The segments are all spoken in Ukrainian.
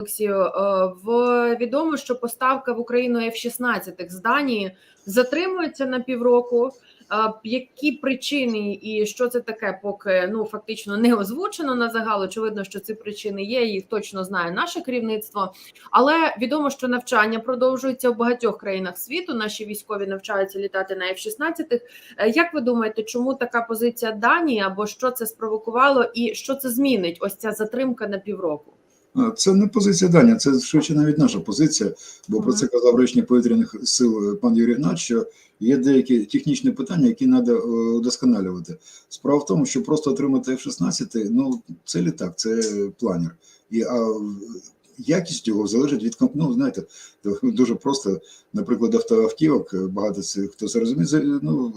Олексію, е, в відомо, що поставка в Україну F-16 з Данії затримується на півроку. Е, Які причини і що це таке, поки ну фактично не озвучено на загал. Очевидно, що ці причини є. Їх точно знає наше керівництво. Але відомо, що навчання продовжується в багатьох країнах світу. Наші військові навчаються літати на F-16. Е, Як ви думаєте, чому така позиція Данії або що це спровокувало, і що це змінить? Ось ця затримка на півроку? Це не позиція Данія, це швидше навіть наша позиція, бо про це казав речник повітряних сил е, пан Юрій Гнат, що є деякі технічні питання, які треба удосконалювати. Справа в тому, що просто отримати F-16, ну це літак, це планер. І а якість його залежить від ну, знаєте, дуже просто, наприклад, автоавтівок, е, багато це хто це розуміє, ну,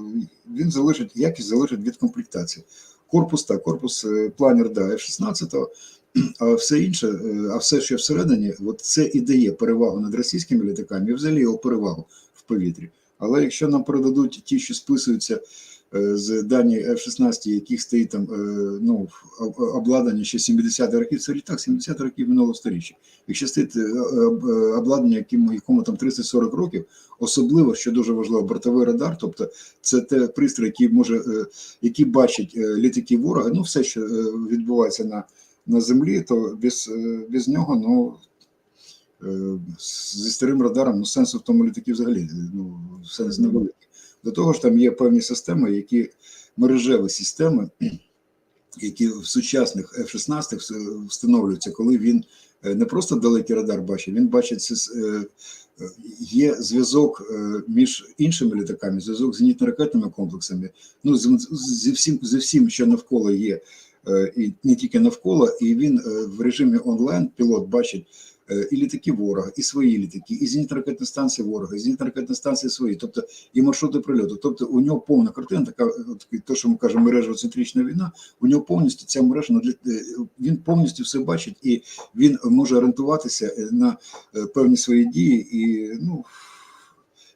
він залежить, якість залежить від комплектації. Корпус так, корпус е, планер да, F-16, а все інше, е, а все, що всередині, от це і дає перевагу над російськими літаками, і взагалі його перевагу в повітрі. Але якщо нам передадуть ті, що списуються е, з дані F-16, яких стоїть там е, ну, обладнання ще 70 років, це літак 70 років минулого сторіччя. Якщо стоїть обладнання, якому, якому там 30-40 років, особливо, що дуже важливо, бортовий радар, тобто це те пристрій, який може, який бачить літаки ворога, ну все, що відбувається на на землі, то без, е, без нього, ну е, зі старим радаром, ну сенсу в тому літаки взагалі ну, сенс невеликий. До того ж, там є певні системи, які мережеві системи, які в сучасних F-16 встановлюються, коли він е, не просто далекий радар бачить, він бачить є зв'язок між іншими літаками, зв'язок з зенітно-ракетними комплексами, ну зі всім, зі всім, що навколо є, і не тільки навколо, і він е, в режимі онлайн пілот бачить е, і літаки ворога, і свої літаки, і зенітно-ракетні станції ворога, і зенітно-ракетні станції свої, тобто і маршрути прильоту. Тобто у нього повна картина, така то, що ми кажемо, мережево-центрична війна. У нього повністю ця мережа е, він повністю все бачить, і він може орієнтуватися е, на е, певні свої дії, і ну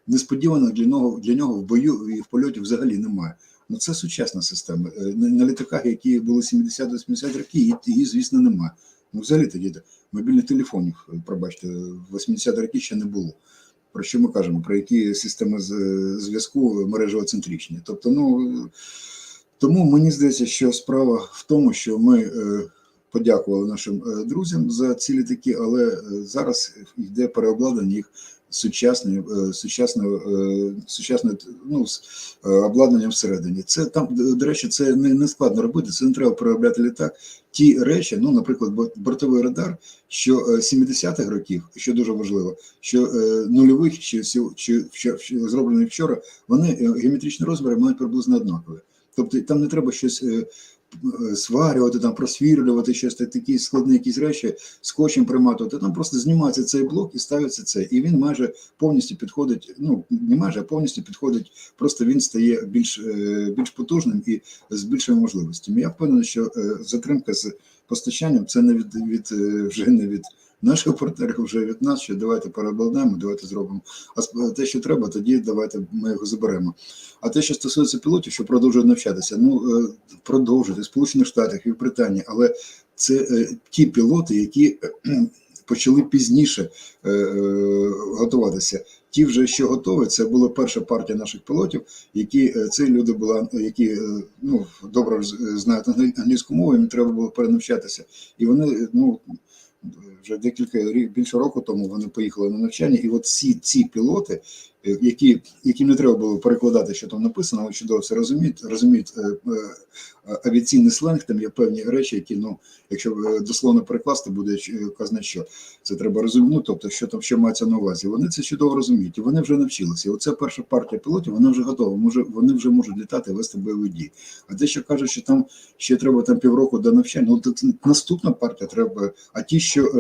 несподівано для нього для нього в бою і в польоті взагалі немає. Ну це сучасна система. Е, На, літаках, які були 70-80 років, її, звісно, нема. Ну, взагалі тоді мобільних телефонів, е, пробачте, в 80 років ще не було. Про що ми кажемо? Про які системи з- зв'язку мережево-центричні? Тобто, ну е, тому мені здається, що справа в тому, що ми е, подякували нашим е, друзям за ці літаки, але е, зараз йде переобладнання їх сучасним, е, сучасною, сучасною ну, обладнанням всередині. Це там, до речі, це не, не складно робити. Це не треба переробляти літак. Ті речі, ну, наприклад, бо- бортовий радар, що е, 70-х років, що дуже важливо, що нульових чи, чи, що зроблені вчора, вони геометричні розміри мають приблизно однакові. Тобто там не треба щось сварювати, там просвірлювати щось такі складні якісь речі, скотчем приматувати. Там просто знімається цей блок і ставиться це. І він майже повністю підходить. Ну не майже, а повністю підходить. Просто він стає більш, е, більш потужним і з більшими можливостями. Я впевнений, що е, затримка з постачанням це не від, від е, вже не від. Наших партнерів вже від нас, що давайте переобладнаємо, давайте зробимо. А те, що треба, тоді давайте ми його заберемо. А те, що стосується пілотів, що продовжують навчатися, ну е, продовжують в Сполучених Штатах і в Британії, але це е, ті пілоти, які е, почали пізніше готуватися. Ті вже що готові, це була перша партія наших пілотів, які це люди були, які ну добре знають англійську мову, їм треба було перенавчатися, і вони ну. Вже декілька рік більше року тому вони поїхали на навчання, і от ці ці пілоти, е, які яким не треба було перекладати, що там написано, але чудово все розуміють, розуміють е, е, авіаційний сленг, там є певні речі, які ну, якщо дословно перекласти, буде казано, що це треба розуміти. Ну, тобто, що там що мається на увазі. Вони це чудово розуміють, і вони вже навчилися. І оце перша партія пілотів, вона вже готова. Може, вони вже можуть літати, вести бойові дії. А те, що кажуть, що там ще треба там півроку до навчання, ну наступна партія треба. А ті, що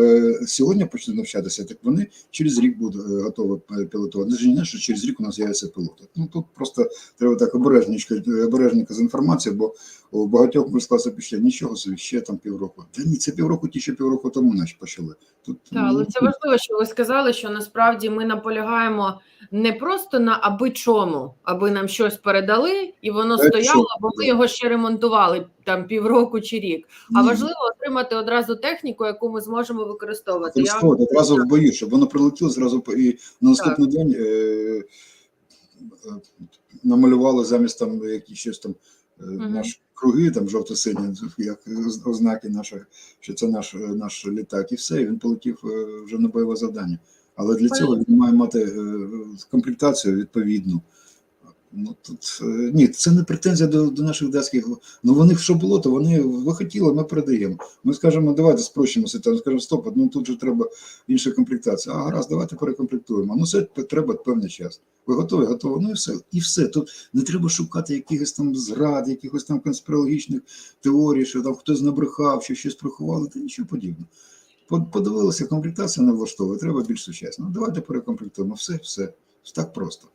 сьогодні почнуть навчатися, так вони через рік будуть е, готові пілотувати. Це ж не що через рік у нас з'явиться пілоти. Ну тут просто треба так обережненько, обережненько з інформацією, бо У багатьох можна сказати, пішли нічого собі, ще там півроку. Та ні, це півроку, ті ще півроку тому наші почали. Тут Так, але ну, це важливо, що ви сказали, що насправді ми наполягаємо не просто на аби чому, аби нам щось передали, і воно Та стояло, що? бо ми його ще ремонтували там півроку чи рік. А важливо отримати одразу техніку, яку ми зможемо використовувати. Я одразу в бою, щоб воно прилетіло зразу і на наступний день е, е, намалювали замість там якісь щось там е, Мгм. наші круги, там жовто-сині, як ознаки наших, що це наш, е, наш літак, і все, і він полетів е, вже на бойове завдання. Але для цього він має мати е, комплектацію відповідну. Ну тут е, ні, це не претензія до, до наших датських. Ну вони що було, то вони ви хотіли, ми передаємо. Ми скажемо, давайте спрощимо ситуацію. Скажемо, стоп, ну тут же треба інша комплектація. А гаразд, давайте перекомплектуємо. Ну це треба певний час. Ви готові? Готові. Ну і все. І все. Тут не треба шукати якихось там зрад, якихось там конспірологічних теорій, що там хтось набрехав, що щось приховали, та нічого подібного. Подивилися, комплектація не влаштовує, треба більш сучасно. Ну, давайте перекомплектуємо. Все, все. Так просто.